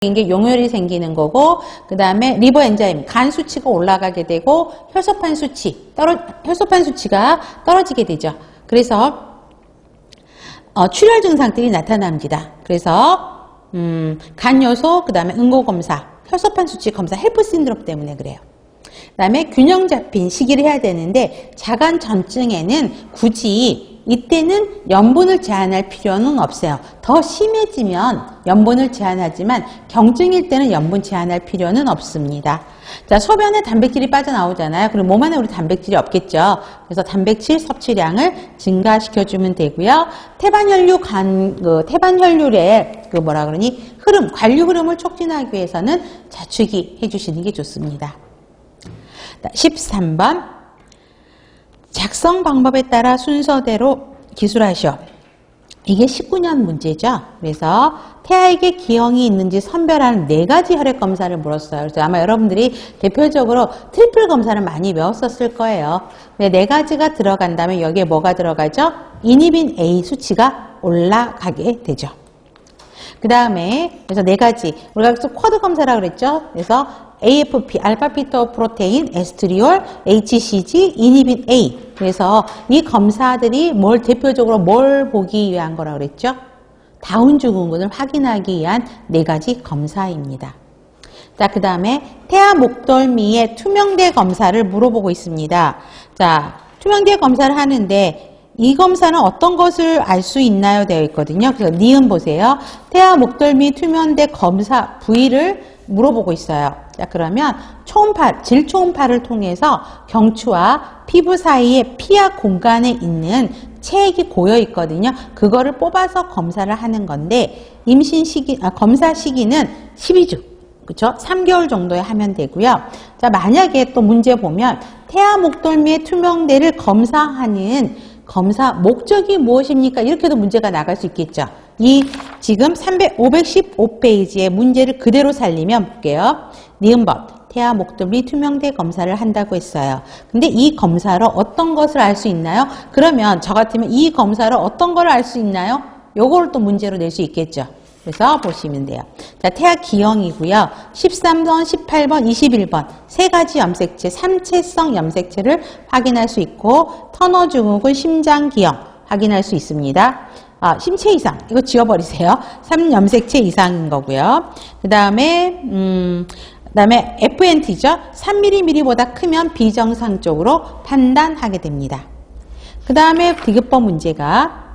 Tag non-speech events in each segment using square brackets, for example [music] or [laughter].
게 용혈이 생기는 거고 그 다음에 리버 엔자임 간 수치가 올라가게 되고 혈소판 수치 떨어 혈소판 수치가 떨어지게 되죠. 그래서 어, 출혈 증상들이 나타납니다. 그래서 음, 간 요소 그 다음에 응고 검사 혈소판 수치 검사 헬프 신드롬 때문에 그래요. 그 다음에 균형 잡힌 시기를 해야 되는데 자간 전증에는 굳이 이때는 염분을 제한할 필요는 없어요. 더 심해지면 염분을 제한하지만 경증일 때는 염분 제한할 필요는 없습니다. 자, 소변에 단백질이 빠져나오잖아요. 그럼 몸 안에 우리 단백질이 없겠죠. 그래서 단백질 섭취량을 증가시켜주면 되고요. 태반혈류 간, 그 태반혈류의 그 뭐라 그러니 흐름, 관류 흐름을 촉진하기 위해서는 자축이 해주시는 게 좋습니다. 13번 작성 방법에 따라 순서대로 기술하시오. 이게 19년 문제죠. 그래서 태아에게 기형이 있는지 선별하는 네 가지 혈액 검사를 물었어요. 그래서 아마 여러분들이 대표적으로 트리플 검사를 많이 외웠었을 거예요. 네 가지가 들어간다면 여기에 뭐가 들어가죠? 이니빈 A 수치가 올라가게 되죠. 그 다음에 그래서 네 가지 우리가 그래서 쿼드 검사라 그랬죠. 그래서 AFP 알파피토 프로테인, 에스트리올, HCG, 이니빈 A. 그래서 이 검사들이 뭘 대표적으로 뭘 보기 위한 거라 그랬죠? 다운 증후군을 확인하기 위한 네 가지 검사입니다. 자, 그 다음에 태아 목덜미의 투명대 검사를 물어보고 있습니다. 자, 투명대 검사를 하는데 이 검사는 어떤 것을 알 수 있나요? 되어 있거든요. 그래서 니은 보세요. 태아 목덜미 투명대 검사 부위를 물어보고 있어요. 자, 그러면 초음파, 질초음파를 통해서 경추와 피부 사이에 피하 공간에 있는 체액이 고여 있거든요. 그거를 뽑아서 검사를 하는 건데 임신 시기, 아, 검사 시기는 12주. 그쵸? 3개월 정도에 하면 되고요. 자, 만약에 또 문제 보면 태아 목덜미의 투명대를 검사하는 검사 목적이 무엇입니까? 이렇게도 문제가 나갈 수 있겠죠. 이 지금 300, 515페이지의 문제를 그대로 살리면 볼게요. 니은법, 태아 목덜미 투명대 검사를 한다고 했어요. 근데 이 검사로 어떤 것을 알 수 있나요? 그러면 저 같으면 이 검사로 어떤 걸 알 수 있나요? 요거를 또 문제로 낼 수 있겠죠. 그래서 보시면 돼요. 자, 태아 기형이고요. 13번, 18번, 21번 세 가지 염색체, 삼체성 염색체를 확인할 수 있고 터너 증후군 심장 기형 확인할 수 있습니다. 아, 심체 이상 이거 지워버리세요. [laughs] 3염색체 이상인 거고요. 그 다음에 음, 그다음에 FNT죠. 3mm보다 크면 비정상적으로 판단하게 됩니다. 그 다음에 디귿법 문제가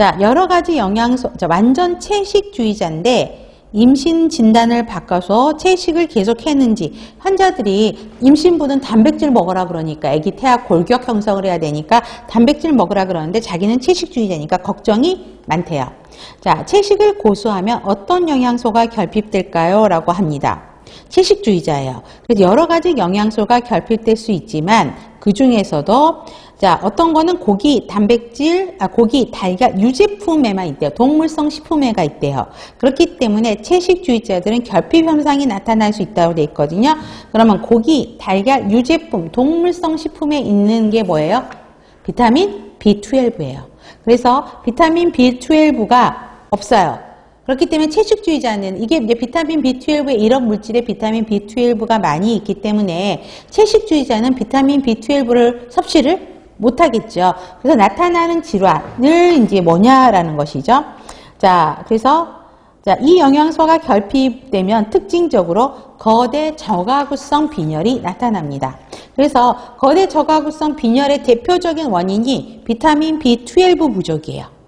자 여러 가지 영양소 자, 완전 채식주의자인데 임신 진단을 바꿔서 채식을 계속했는지 환자들이 임신부는 단백질 먹으라 그러니까 아기 태아 골격 형성을 해야 되니까 단백질 먹으라 그러는데 자기는 채식주의자니까 걱정이 많대요. 자 채식을 고수하면 어떤 영양소가 결핍될까요? 라고 합니다. 채식주의자예요. 그래서 여러 가지 영양소가 결핍될 수 있지만 그 중에서도 자 어떤 거는 고기, 단백질, 아, 고기, 달걀, 유제품에만 있대요. 동물성 식품에가 있대요. 그렇기 때문에 채식주의자들은 결핍 현상이 나타날 수 있다고 돼 있거든요. 그러면 고기, 달걀, 유제품, 동물성 식품에 있는 게 뭐예요? 비타민 B12예요. 그래서 비타민 B12가 없어요. 그렇기 때문에 채식주의자는 이게 이제 비타민 B12에 이런 물질에 비타민 B12가 많이 있기 때문에 채식주의자는 비타민 B12를 섭취를 못하겠죠. 그래서 나타나는 질환을 이제 뭐냐라는 것이죠. 자, 그래서 자, 이 영양소가 결핍되면 특징적으로 거대 저가구성 빈혈이 나타납니다. 그래서 거대 저가구성 빈혈의 대표적인 원인이 비타민 B12 부족이에요.